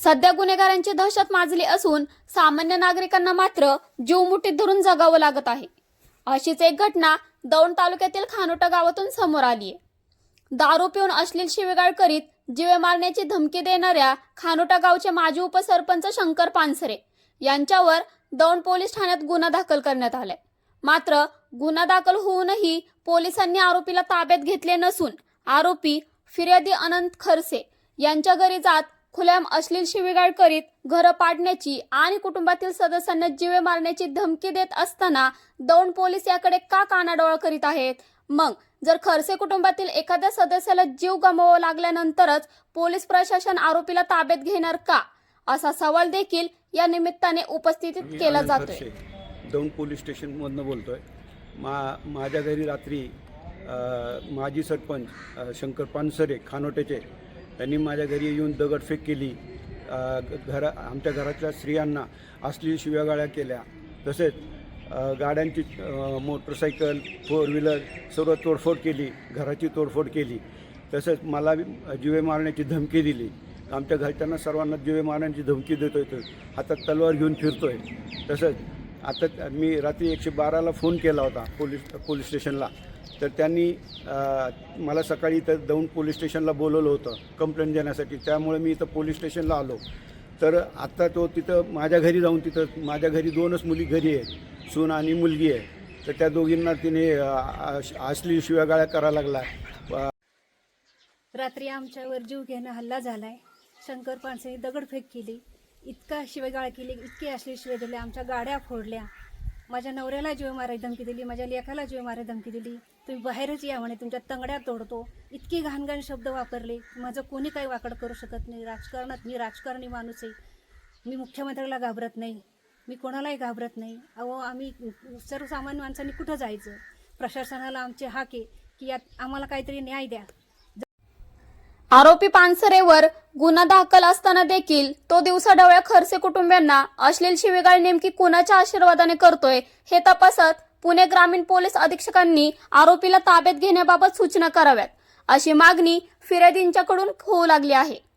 सध्या गुन्हेगारांची दहशत माजली असून सामान्य नागरिकांना मात्र जीव मुठीत धरून जगावं लागत आहे. अशीच एक घटना दौंड तालुक्यातील खानोटा गावातून समोर आली आहे. दारू पिऊन अश्लील शिवेगाळ करीत जीवे मारण्याची धमकी देणाऱ्या खानोटा गावचे माजी उपसरपंच शंकर पानसरे यांच्यावर दौंड पोलीस ठाण्यात गुन्हा दाखल करण्यात आलाय. मात्र गुन्हा दाखल होऊनही पोलिसांनी आरोपीला ताब्यात घेतले नसून आरोपी फिर्यादी अनंत खरसे यांच्या घरी जात खुल्याम अश्लील शिवीगाळ करीत घरं पाडण्याची आणि कुटुंबातील सदस्यांना जीवे मारण्याची धमकी देत असताना दौंड पोलीस याकडे का कानाडोळा करीत आहेत? मग जर खरसे कुटुंबातील एखाद्या सदस्याला जीव गमवावा लागल्यानंतरच पोलीस प्रशासन आरोपीला ताब्यात घेणार का? असा सवाल देखील या निमित्ताने उपस्थितीत मी केला जातोय. दौंड पोलीस स्टेशनमधनं बोलतोय. मा माझ्या घरी रात्री माजी सरपंच शंकर पानसरे खानोटेचे त्यांनी माझ्या घरी येऊन दगडफेक केली. घरा आमच्या घरातल्या स्त्रियांना असली शिव्यागाळ्या केल्या. तसेच गाड्यांची मोटरसायकल फोर व्हीलर सर्व तोडफोड केली. घराची तोडफोड केली. तसेच मला जीवे मारण्याची धमकी दिली. आमच्या घरच्यांना सर्वांना जीवे मारण्याची धमकी देतो येतो हातात तलवार घेऊन फिरतो आहे तसंच आता मी रात्री एकशे बाराला फोन केला होता पोलीस पोलीस स्टेशनला. तर त्यांनी मला सकाळी इथं दौंड पोलीस स्टेशनला बोलवलं होतं कंप्लेंट देण्यासाठी. त्यामुळे मी इथं पोलीस स्टेशनला आलो. तर आत्ता तो तिथं माझ्या घरी जाऊन तिथं माझ्या घरी दोनच मुली घरी आहेत सून आणि मुलगी आहे. तर त्या दोघींना तिने असली शिव्यागाळ्या करायला लागला. रात्री आमच्यावर जीव घेणं हल्ला झालाय. शंकर पानसे दगडफेक केली. इतका शिवेगाळ केली इतके असले शिवे दिले आमच्या गाड्या फोडल्या. माझ्या नवऱ्याला जीव मारायची धमकी दिली माझ्या लेखाला जीव मारायची धमकी दिली. तुम्ही बाहेरच या म्हणे तुमच्या तंगड्या तोडतो इतके घाणघाण शब्द वापरले. माझं कोणी काही वाकड करू शकत नाही. राजकारणात मी राजकारणी माणूस आहे. मी मुख्यमंत्र्याला घाबरत नाही. मी कोणालाही घाबरत नाही. अहो आम्ही सर्वसामान्य माणसांनी कुठं जायचं? प्रशासनाला आमचे हाक आहे की यात आम्हाला काहीतरी न्याय द्या. आरोपी पानसरेवर गुन्हा दाखल असताना देखील तो दिवसाढवळ्या खरसे कुटुंबियांना अश्लील शिवेगाळ नेमकी कुणाच्या आशीर्वादाने करतोय हे तपासत पुणे ग्रामीण पोलीस अधीक्षकांनी आरोपीला ताब्यात घेण्याबाबत सूचना कराव्यात. अशी मागणी फिर्यादींच्याकडून होऊ लागली आहे.